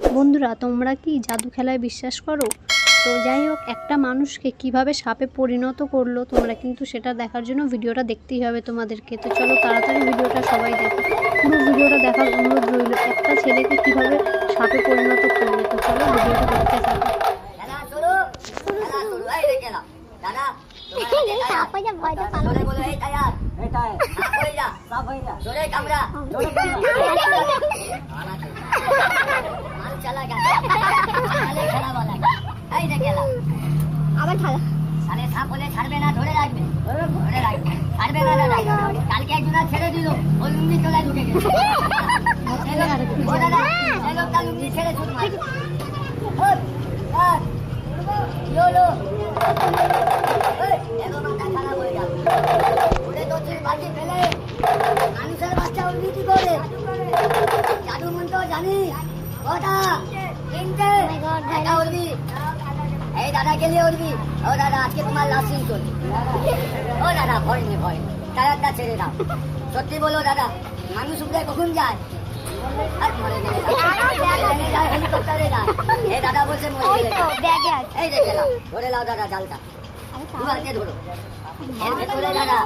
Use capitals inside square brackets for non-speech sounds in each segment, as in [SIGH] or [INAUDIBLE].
বন্ধুরা তোমরা কি জাদু খেলায় বিশ্বাস করো? তো যাই হোক একটা মানুষকে কীভাবে সাপে পরিণত করল তোমরা কিন্তু সেটা দেখার জন্য ভিডিওটা দেখতেই হবে তোমাদেরকে। তো চলো তাড়াতাড়ি ভিডিওটা সবাই দেখো। পুরো ভিডিওটা দেখার অনুরোধ রইল একটা ছেলেকে কীভাবে সাপে পরিণত করল? তো চলো ভিডিওটা দেখতে থাকো। কামড়া। [LAUGHS] চালা গেছে খেলা বলা। এই রে খেলা আবার খেলা আরে সাপ হলে ছাড়বে না ধরে রাখবে। ধরে রাখবে। ছাড়বে না কালকে একজন ছেড়ে দিল ওই চলে ঢুকে গেছে। [LAUGHS] ও দাদা আজকে তোমার লাস্ট সিন চলছে। ও দাদা ভয় নেই ভয় নেই। টায়ারটা ছেড়ে দাও। সত্যি বলো দাদা মানুষ উপরে কখন যায়? আর মরে গেলে যায়। হেলিকপ্টারে যায়। এই দাদা বলছে মরে গেলে। এই দেখে নাও ধরে নাও দাদা জালটা। দু হাতে ধরো। এর ভেতরে দাদা।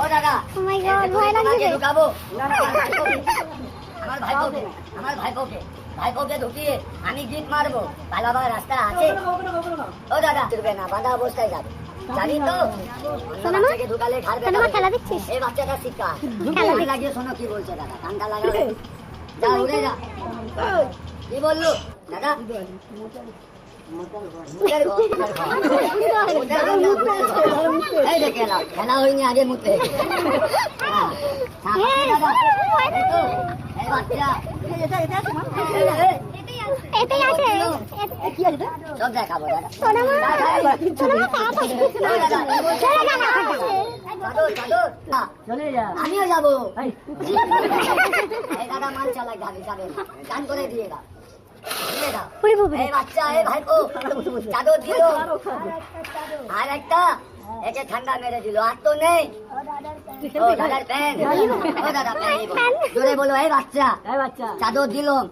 ও Oh তোমাকে ঢুকাবো। আমার ভাইপোকে আমার ভাইপোকে। ভাইপোকে ঢুকিয়ে আমি গিট মারবো। পালাবার রাস্তা আছে? ও দাদা চলবে না বাঁধা অবস্থায় যাবে। জানি তো। বাচ্চাকে ঢুকালে। খেলা দেখছিস? এই বাচ্চাটা শিক্ষা লাগিয়ে শোনো কি বলছে দাদা কানটা লাগাবে যা উড়ে যা। কি বলল? দাদা খেলা খেলা হয়নি আগে মুখে। হ্যাঁ। দাদা। বাচ্চা। এটাই আছে কি আছে সব দেখাবো সোনা মা সোনা মা এই বলছে, চলে গেল চাদর, চাদর। না, আমিও যাব এই দাদা মাল চালাক যাবে যাবে গান করে দিয়ে দাও দিয়ে দাও পুরি পুরি বাচ্চা চাদর দিল আর একটা একে ঠান্ডা মেরে দিল আর তো নেই। ও দাদার প্যান ও দাদা প্যান জোরে বলো এই বাচ্চা। চাদর দিলাম।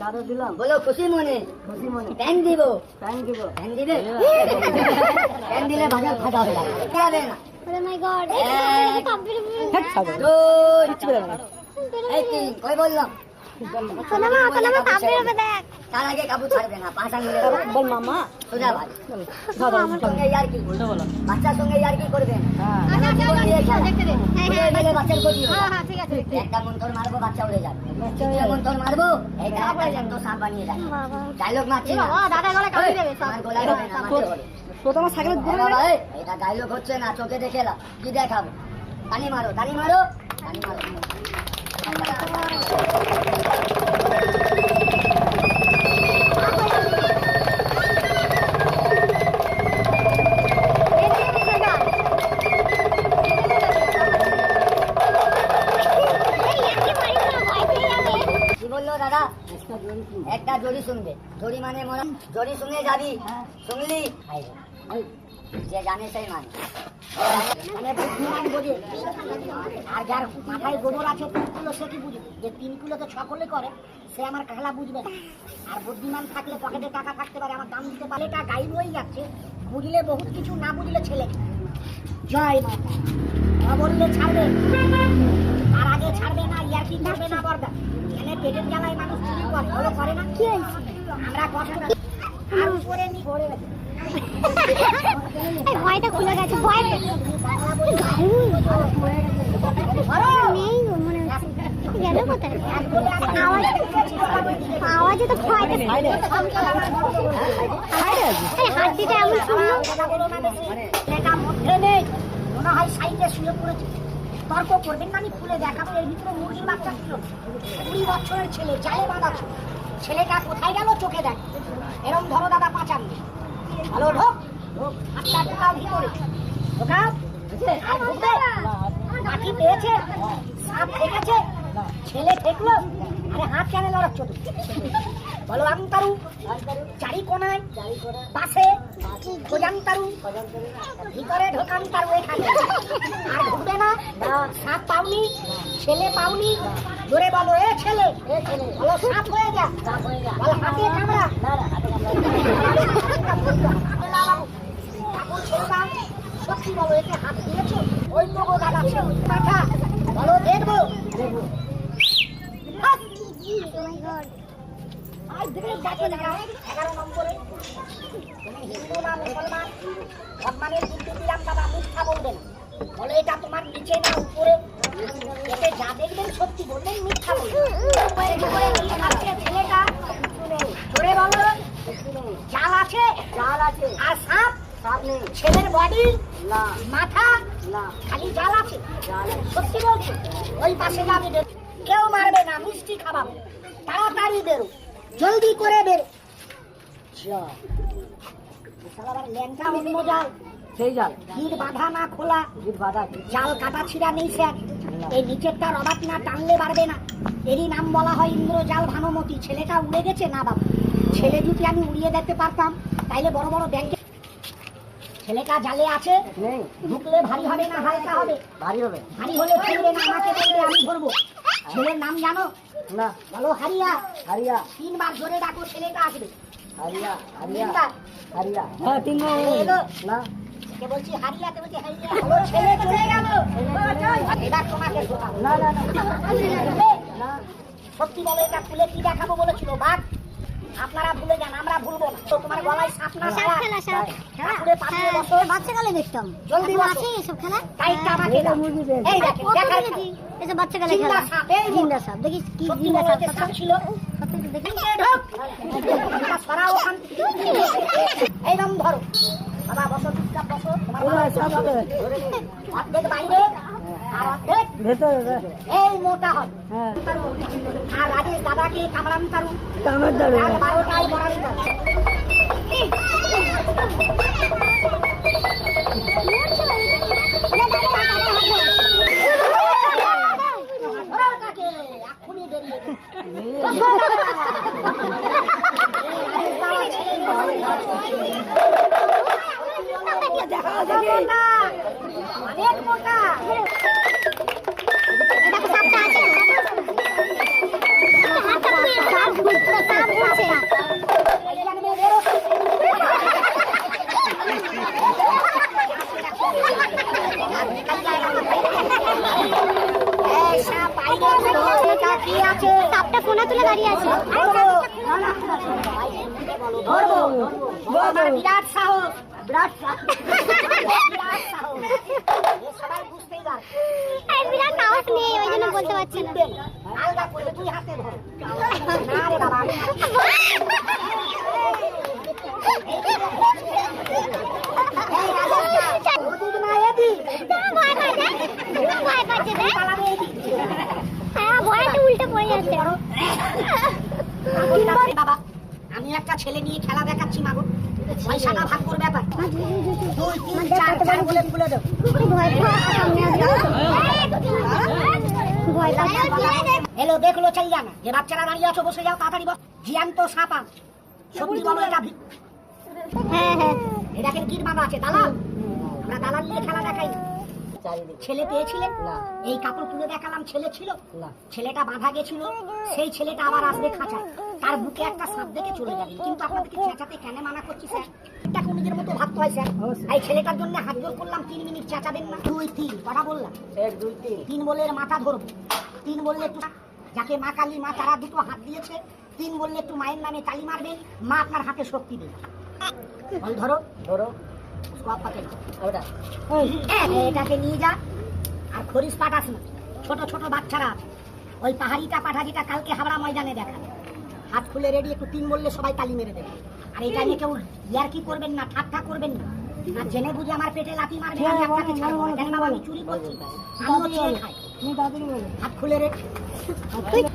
চাদর দিলাম। বলো খুশি মনে? খুশি মনে। প্যান দিব। প্যান দিব। প্যান দিবে? প্যান দিলে বাজার ফাটা হয়ে যাবে। না? ওরে মাই গড এক, দুই। কই বললাম? সোনা মা সোনা মা সাপ বেরোবে দেখ। তার আগে কাবু ছাড়বে না পাঁচ আঙুলে বল মামা। সোজা ভাই সঙ্গে ইয়ার কি বাচ্চার সঙ্গে ইয়ার কি করবেন হ্যাঁ। আচ্ছা আচ্ছা জীবন দিয়ে খেলা। দেখতে দে। হ্যাঁ উড়ে হ্যাঁ। গেলে বাচ্চার ক্ষতি হবে। হ্যাঁ হ্যাঁ ঠিক আছে একটা মন্ত্র মারবো বাচ্চা উড়ে যাবে। দ্বিতীয় মারবো এই একটা সাপ বানিয়ে যাবে ডায়লগ মারছি না। দাদা গলা কামড়ে দেবে আমার গলায় হবে না মারতে হবে প্রথমে সাইকেল এ বাবা, এই, এটা ডায়লগ হচ্ছে না চোখে দেখে। কি দেখাবো? টানি মারো টানি মারো। টানি মারো। জড়ি মানে মনে জড়ি শুনে যাবি শুনলি? যে জানে সেই মানে। মানে বুদ্ধিমান বোঝে। আর যার মাথায় গোবর আছে তিন কিলো সে কি বুঝবে? যে তিন কিলোতে ছ করলে করে সে আমার খেলা বুঝবে না। আর বুদ্ধিমান থাকলে পকেটে টাকা থাকতে পারে আমার দাম দিতে পারে। এটা গাইড হয়ে যাচ্ছে। বুঝলে বহুত কিছু না বুঝলে ছেলে জয় মাতা বললে ছাড়বে তার আগে ছাড়বে না ইয়ার কি করবে না বরদা। এখানে পেটের জ্বালায় মানুষ চুরি করে। করে না? কি আমরা কষ্ট আর উপরে নি করে এই ভয়টা খুলে গেছে ভয় নেই মনে হচ্ছে। গেল কোথায়? আওয়াজ আওয়াজে তো ভয়টা হাড্ডিটা এমন শুনলো এটা মধ্যে নেই মনে হয় সাইডে শুয়ে পড়েছে তর্ক করবেন না আমি খুলে দেখাবো। এর ভিতরে মুরগির বাচ্চা ছিল। কুড়ি বছরের ছেলে জালে বাঁধা ছিল। ছেলেটা কোথায় গেল চোখে দেখ। এরম ধরো দাদা পাচান ভালো ঢোক ভিতরে। ঢোকাও আর ঢুকবে পেয়েছে, সাপ ছেলে ঠেকলো কেন বলো চারি ভিতরে এখানে। আর ঢুকবে না, সাপ পাওনি, ছেলে পাওনি ধরে বলো এ ছেলে। এ ছেলে বলো সাপ হয়ে যা। সাপ হয়ে যা বলো হাতে কামড়া না না হাতে কামড়া ঠাকুর ওই নগো দাদা পাঠা বলো, দেখব। দেখব এগারো নম্বরে। তুমি হিন্দু না মুসলমান সম্মানের কিন্তু দিলাম দাদা মুখা বলবেন। বলে, এটা তোমার নিচে না উপরে। ছেলের বডি না মাথা না। খালি জাল আছে। সত্যি বলছো ওই পাশে যাবে। কেউ মারবে না মিষ্টি খাওয়াবো তাড়াতাড়ি বেরো জলদি করে বেরো। সেই জাল। বাঁধা না খোলা। বাঁধা জাল কাটা ছিঁড়া নেই স্যার। এই নিচেরটা না টানলে পারবে না। এরই নাম বলা হয় ইন্দ্রজাল ভানুমতি। ছেলেটা উড়ে গেছে না বাবা? ছেলে যদি আমি উড়িয়ে দিতে পারতাম তাইলে বড় বড় ব্যাংকে ছেলেটা জালে আছে নেই। ঢুকলে ভারী হবে না হালকা হবে? ভারী হবে। ভারী হলে ফিরবে না আমাকে বলবে আমি ধরবো। ছেলের নাম জানো? না। বলো হারিয়া। হারিয়া। তিনবার জোরে ডাকো ছেলেটা আসবে। হারিয়া হারিয়া তিনবার। হারিয়া। হ্যাঁ না। কে বলছি হারিয়া কে বলছি হারিয়া। বলো ছেলে চলে গেল? এবার তোমাকে না না না। না। সত্যি বলো এটা খুলে কি দেখাবো বলেছিল বাঘ আপনারা ভুলে যান আমরা ভুলবো না তো তোমার গলায় সাপ না সাপ খেলা, সাপ। ঠাকুরে পাঠিয়ে হ্যাঁ, বসো। বাচ্চাকালে দেখতাম। জলদি বসো। এসব খেলা? টাইটটা আমাকে দাও এই দেখেন কত দেখার এসব বাচ্চাকালে জিন্দা খেলা। সাপ, এই জিন্দা সাপ দেখিস কি জিন্দা সাপ সাপ ছিল। দেখি। সরাও ওখান থেকে। এইরকম ধরো। বাবা বসো চুপচাপ বসো। তোমার বাইরে। এই মোটা হয় হ্যাঁ। আর রাজেশ দাদাকে কামড়ান তারু কামের দাঁড়ে আর বারোটায় বড়াই তারু বেরিয়ে যাবে। অনেক মোটা দেখো তুলে দাঁড়িয়ে আছে। আমার বিরাট সাহস। বিরাট সবাই বুঝতেই বিরাট সাহস নেই ওই জন্য বলতে পারছি না। আলগা করে হাতে ধরো। না রে। হ্যাঁ? বাবা আমি একটা ছেলে নিয়ে খেলা দেখাচ্ছি মাগো পয়সাটা ভাগ করে ব্যাপার। দুই তিন চার চার বলে খুলে দেবো ভয় ভয় পাচ্ছে দেখল চাই জানা যে বাচ্চারা দাঁড়িয়ে আছো বসে যাও তাড়াতাড়ি বস। জিয়ান্ত সাপা। সত্যি বলো এটা হ্যাঁ হ্যাঁ। এটাকে কি বাঁধা আছে দালাল। আমরা দালাল নিয়ে খেলা দেখাই। চারিদিক ছেলে পেয়েছিলেন? না। এই কাপড় তুলে দেখালাম ছেলে ছিল? না। ছেলেটা বাঁধা গেছিল সেই ছেলেটা আবার আসবে খাঁচায়। তার বুকে একটা সাপ দেখে চলে যাবে কিন্তু আপনাদেরকে চেঁচাতে কেন মানা করছি স্যার? নিজের মতো ভাবতে হয় স্যার। এই ছেলেটার জন্য হাত জোর করলাম তিন মিনিট চেঁচাবেন না। দুই তিন। কটা বললাম। এক দুই তিন। তিন এর মাথা ধরবো। তিন বললে একটু যাকে মা কালী মা তারা দুটো হাত দিয়েছে। তিন বললে একটু মায়ের নামে তালি মারবেন মা আপনার হাতে শক্তি দেবে। ধরো। ধরো। ছোট ছোট বাচ্চারা ওই পাহাড়িটা কালকে ময়দানে হাত খুলে রেডি একটু তিন বললে সবাই তালি মেরে দেবে। আর এটা নিয়ে কেউ করবেন না ঠাট্টা করবেন না। আর জেনে বুঝে আমার পেটে মারবে আমি আপনাকে ছাড়বো না। আমি চুরি করছি। আমিও খাই। হাত খুলে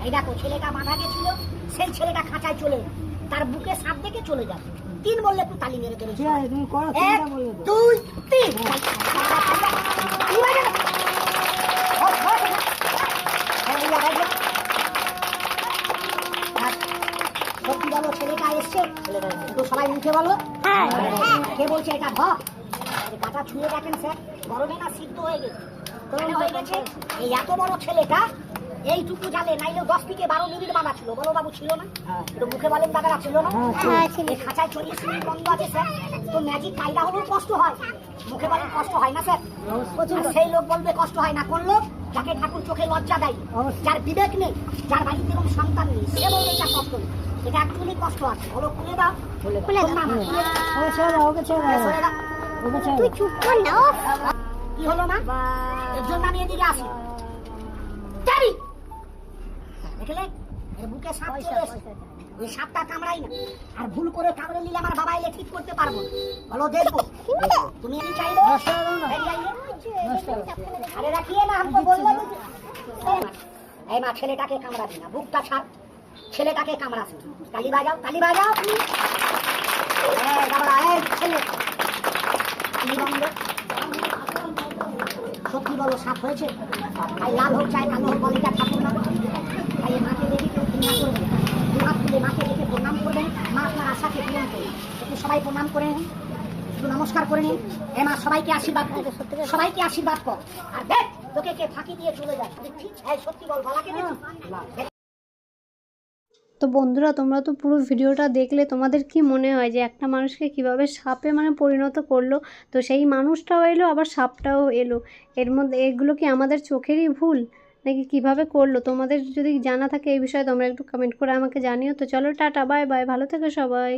এই দেখো ছেলেটা গেছিল সেই ছেলেটা খাঁচায় চলে তার বুকে সাপ দেখে চলে যাবে। তিন বললে একটু তালি মেরে দেবে। তুমি করো এক তিনটা বলে দাও। দুই তিন। হ্যাঁ, সত্যি বলো ছেলেটা এসছে। তো সবাই মুখে বলো। হ্যাঁ। কে বলছে এটা? ভ। কাটা ছুঁয়ে দেখেন স্যার। গরমে না সিদ্ধ হয়ে গেছে। হয়ে গেছে এই এত বড় ছেলেটা এইটুকু জালে নাইলে দশ থেকে বারো মিনিট বাঁধা ছিল। বলো বাবু ছিল না? তো মুখে বলেন দাদারা ছিল না? হ্যাঁ এই খাঁচায় চল্লিশ মিনিট বন্ধ আছে স্যার। তো ম্যাজিক কায়দা হলেও কষ্ট হয়। মুখে বলেন কষ্ট হয় না স্যার? সেই লোক বলবে কষ্ট হয় না। কোন লোক? যাকে ঠাকুর চোখে লজ্জা দেয়। যার বিবেক নেই যার বাড়িতে কোনো সন্তান নেই সে বলবে এটা কষ্ট নেই। এটা অ্যাকচুয়ালি কষ্ট আছে। বলো খুলে দাও। খুলে দাও। দাও। ওকে ছেড়ে তুই চুপ কর না কি হলো না এর জন্য আমি এদিকে আসি। বুকে সাপ ওই সাপটা না। আর ভুল করে নিলে আমার বাবা এলে ঠিক করতে পারব বলো দেখব। না। ছেলেটাকে কামড়াবি না। বুকটা ছাড় ছেলেটাকে কামড়াবি। তালি বাজাও তালি বাজাও। সত্যি বলো সাপ হয়েছে? লাল হোক চাই কালো হোক বলিটা ঠাকুর না নমস্কার করে নিন। এ মা, সবাইকে আশীর্বাদ সবাইকে আশীর্বাদ তো বন্ধুরা, তোমরা তো পুরো ভিডিওটা দেখলে, তোমাদের কি মনে হয় যে একটা মানুষকে কীভাবে সাপে মানে পরিণত করল? তো সেই মানুষটাও এলো, আবার সাপটাও এলো। এর মধ্যে, এগুলো কি আমাদের চোখেরই ভুল? নাকি কীভাবে করল। তোমাদের যদি জানা থাকে এই বিষয়ে তোমরা একটু কমেন্ট করে আমাকে জানিও। তো চলো, টাটা বাই বাই ভালো থেকো সবাই।